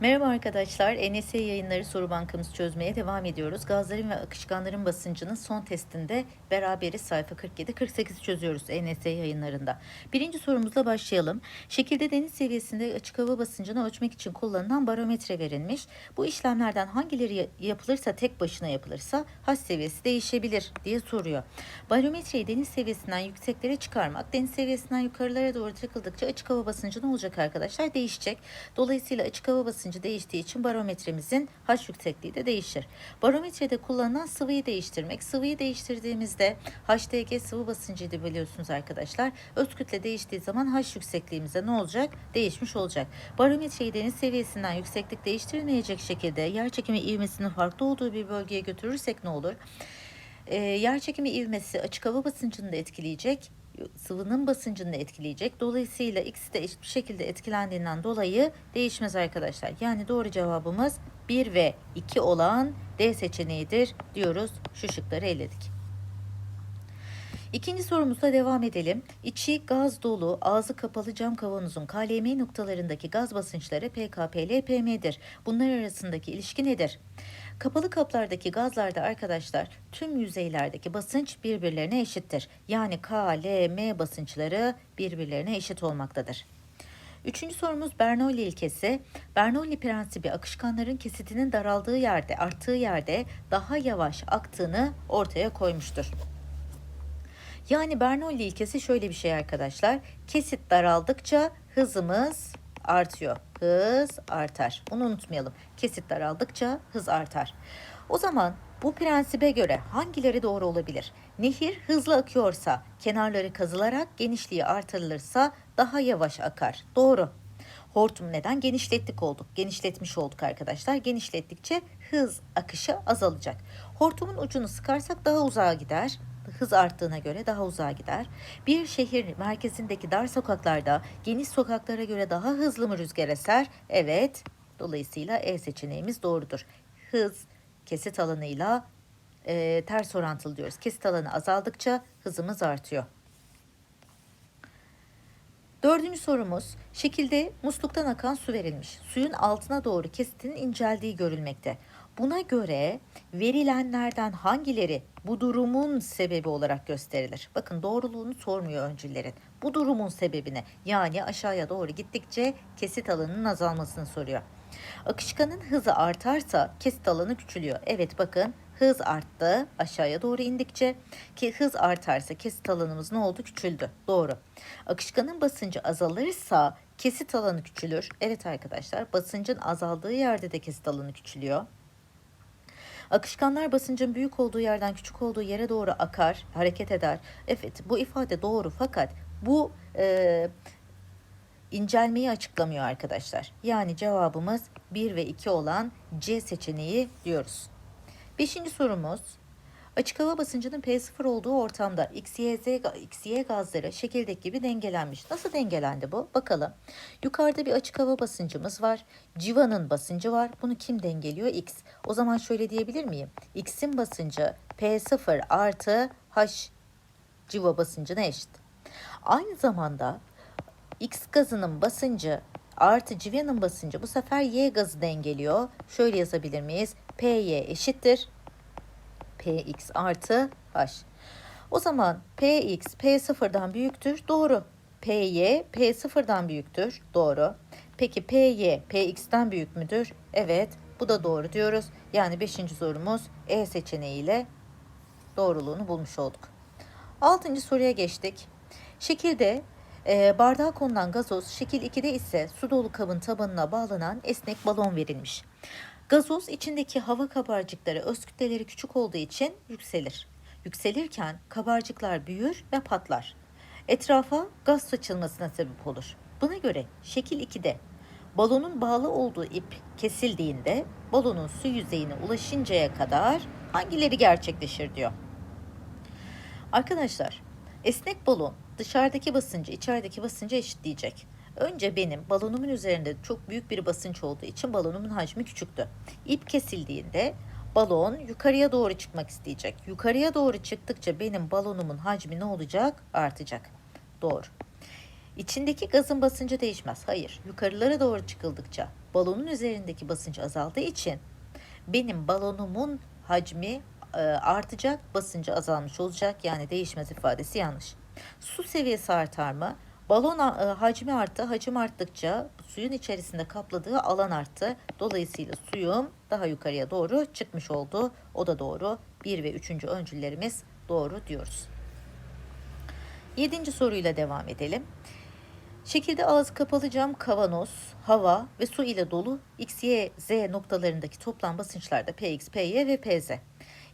Merhaba arkadaşlar, NS yayınları soru bankamız çözmeye devam ediyoruz. Gazların ve akışkanların basıncının son testinde beraberiz sayfa 47-48 çözüyoruz NS yayınlarında. Birinci sorumuzla başlayalım. Şekilde deniz seviyesinde açık hava basıncını ölçmek için kullanılan barometre verilmiş. Bu işlemlerden hangileri ya- yapılırsa tek başına yapılırsa haş seviyesi değişebilir diye soruyor. Barometreyi deniz seviyesinden yükseklere çıkarmak, deniz seviyesinden yukarılara doğru takıldıkça açık hava basıncı ne olacak arkadaşlar? Değişecek. Dolayısıyla açık hava basıncı değiştiği için barometremizin H yüksekliği de değişir. Barometrede kullanılan sıvıyı değiştirmek. Sıvıyı değiştirdiğimizde HDG sıvı basıncıydı biliyorsunuz arkadaşlar. Öz kütle değiştiği zaman H yüksekliğimize ne olacak? Değişmiş olacak. Barometreyi deniz seviyesinden yükseklik değiştirilmeyecek şekilde yer çekimi ivmesinin farklı olduğu bir bölgeye götürürsek ne olur? Ee, yer çekimi ivmesi açık hava basıncını da etkileyecek, sıvının basıncını da etkileyecek. Dolayısıyla ikisi de eşit bir şekilde etkilendiğinden dolayı değişmez arkadaşlar. Yani doğru cevabımız 1 ve 2 olan D seçeneğidir diyoruz. Şu şıkları eledik. İkinci sorumuzla devam edelim. İçi gaz dolu, ağzı kapalı cam kavanozun KLM noktalarındaki gaz basınçları PKP PM'dir. Bunlar arasındaki ilişki nedir? Kapalı kaplardaki gazlarda arkadaşlar tüm yüzeylerdeki basınç birbirlerine eşittir. Yani K, L, M basınçları birbirlerine eşit olmaktadır. Üçüncü sorumuz Bernoulli ilkesi. Bernoulli prensibi akışkanların kesitinin daraldığı yerde, arttığı yerde daha yavaş aktığını ortaya koymuştur. Yani Bernoulli ilkesi şöyle bir şey arkadaşlar. Kesit daraldıkça hızımız artıyor. Hız artar. Bunu unutmayalım. Kesit daraldıkça hız artar. O zaman bu prensibe göre hangileri doğru olabilir? Nehir hızlı akıyorsa kenarları kazılarak genişliği artırılırsa daha yavaş akar. Doğru. Hortum neden? Genişlettik olduk. Genişletmiş olduk arkadaşlar. Genişlettikçe hız akışı azalacak. Hortumun ucunu sıkarsak daha uzağa gider hız arttığına göre daha uzağa gider. Bir şehir merkezindeki dar sokaklarda geniş sokaklara göre daha hızlı mı rüzgar eser? Evet. Dolayısıyla E seçeneğimiz doğrudur. Hız kesit alanıyla e, ters orantılı diyoruz. Kesit alanı azaldıkça hızımız artıyor. Dördüncü sorumuz, şekilde musluktan akan su verilmiş. Suyun altına doğru kesitinin inceldiği görülmekte. Buna göre verilenlerden hangileri bu durumun sebebi olarak gösterilir? Bakın doğruluğunu sormuyor öncülerin. Bu durumun sebebine yani aşağıya doğru gittikçe kesit alanının azalmasını soruyor. Akışkanın hızı artarsa kesit alanı küçülüyor. Evet bakın hız arttı aşağıya doğru indikçe ki hız artarsa kesit alanımız ne oldu? Küçüldü. Doğru. Akışkanın basıncı azalırsa kesit alanı küçülür. Evet arkadaşlar basıncın azaldığı yerde de kesit alanı küçülüyor. Akışkanlar basıncın büyük olduğu yerden küçük olduğu yere doğru akar, hareket eder. Evet bu ifade doğru fakat bu e, incelmeyi açıklamıyor arkadaşlar. Yani cevabımız 1 ve 2 olan C seçeneği diyoruz. Beşinci sorumuz. Açık hava basıncının P0 olduğu ortamda X, Y, Z, X, Y gazları şekildeki gibi dengelenmiş. Nasıl dengelendi bu? Bakalım. Yukarıda bir açık hava basıncımız var. Civanın basıncı var. Bunu kim dengeliyor? X. O zaman şöyle diyebilir miyim? X'in basıncı P0 artı H civa basıncına eşit. Aynı zamanda X gazının basıncı artı civanın basıncı bu sefer Y gazı dengeliyor. Şöyle yazabilir miyiz? PY eşittir. Px artı H. O zaman Px P0'dan büyüktür. Doğru. Py P0'dan büyüktür. Doğru. Peki Py Px'ten büyük müdür? Evet. Bu da doğru diyoruz. Yani 5. sorumuz E seçeneğiyle doğruluğunu bulmuş olduk. 6. soruya geçtik. Şekilde e, bardağa konulan gazoz, şekil 2'de ise su dolu kabın tabanına bağlanan esnek balon verilmiş. Gazoz içindeki hava kabarcıkları öz kütleleri küçük olduğu için yükselir. Yükselirken kabarcıklar büyür ve patlar. Etrafa gaz saçılmasına sebep olur. Buna göre şekil 2'de balonun bağlı olduğu ip kesildiğinde balonun su yüzeyine ulaşıncaya kadar hangileri gerçekleşir diyor. Arkadaşlar esnek balon dışarıdaki basıncı içerideki basıncı eşitleyecek. Önce benim balonumun üzerinde çok büyük bir basınç olduğu için balonumun hacmi küçüktü. İp kesildiğinde balon yukarıya doğru çıkmak isteyecek. Yukarıya doğru çıktıkça benim balonumun hacmi ne olacak? Artacak. Doğru. İçindeki gazın basıncı değişmez. Hayır. Yukarılara doğru çıkıldıkça balonun üzerindeki basınç azaldığı için benim balonumun hacmi e, artacak, basıncı azalmış olacak. Yani değişmez ifadesi yanlış. Su seviyesi artar mı? Balon e, hacmi arttı. Hacim arttıkça suyun içerisinde kapladığı alan arttı. Dolayısıyla suyum daha yukarıya doğru çıkmış oldu. O da doğru. 1 ve 3. öncüllerimiz doğru diyoruz. Yedinci soruyla devam edelim. Şekilde ağzı kapalı cam kavanoz, hava ve su ile dolu X, Y, Z noktalarındaki toplam basınçlarda Px, Py ve Pz.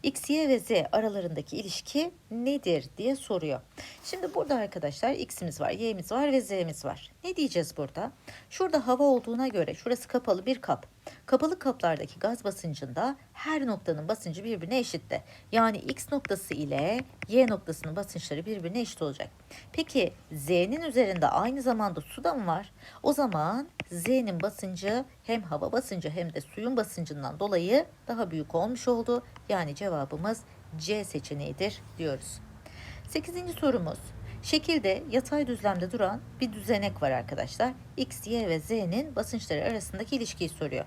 X, Y ve Z aralarındaki ilişki nedir diye soruyor. Şimdi burada arkadaşlar X'imiz var, Y'miz var ve Z'miz var. Ne diyeceğiz burada? Şurada hava olduğuna göre şurası kapalı bir kap. Kapalı kaplardaki gaz basıncında her noktanın basıncı birbirine eşitti. Yani X noktası ile Y noktasının basınçları birbirine eşit olacak. Peki Z'nin üzerinde aynı zamanda su da mı var? O zaman Z'nin basıncı hem hava basıncı hem de suyun basıncından dolayı daha büyük olmuş oldu. Yani cevabımız C seçeneğidir diyoruz. Sekizinci sorumuz. Şekilde yatay düzlemde duran bir düzenek var arkadaşlar. X, Y ve Z'nin basınçları arasındaki ilişkiyi soruyor.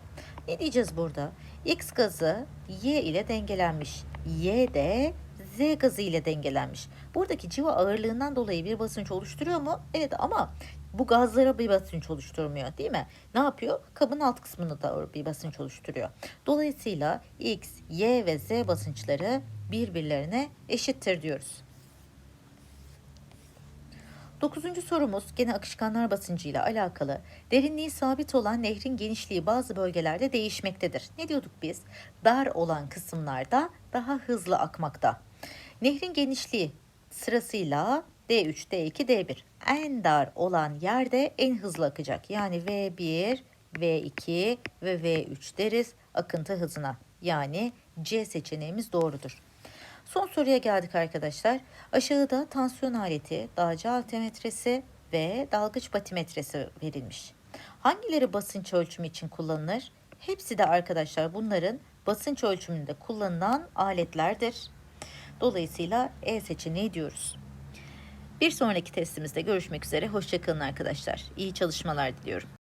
Ne diyeceğiz burada? X gazı Y ile dengelenmiş. Y de Z gazı ile dengelenmiş. Buradaki civa ağırlığından dolayı bir basınç oluşturuyor mu? Evet ama bu gazlara bir basınç oluşturmuyor değil mi? Ne yapıyor? Kabın alt kısmını da bir basınç oluşturuyor. Dolayısıyla X, Y ve Z basınçları birbirlerine eşittir diyoruz. Dokuzuncu sorumuz gene akışkanlar basıncıyla alakalı. Derinliği sabit olan nehrin genişliği bazı bölgelerde değişmektedir. Ne diyorduk biz? Dar olan kısımlarda daha hızlı akmakta. Nehrin genişliği sırasıyla D3, D2, D1. En dar olan yerde en hızlı akacak. Yani V1, V2 ve V3 deriz akıntı hızına. Yani C seçeneğimiz doğrudur. Son soruya geldik arkadaşlar. Aşağıda tansiyon aleti, dağcı altimetresi ve dalgıç batimetresi verilmiş. Hangileri basınç ölçümü için kullanılır? Hepsi de arkadaşlar bunların basınç ölçümünde kullanılan aletlerdir. Dolayısıyla E seçeneği diyoruz. Bir sonraki testimizde görüşmek üzere. Hoşçakalın arkadaşlar. İyi çalışmalar diliyorum.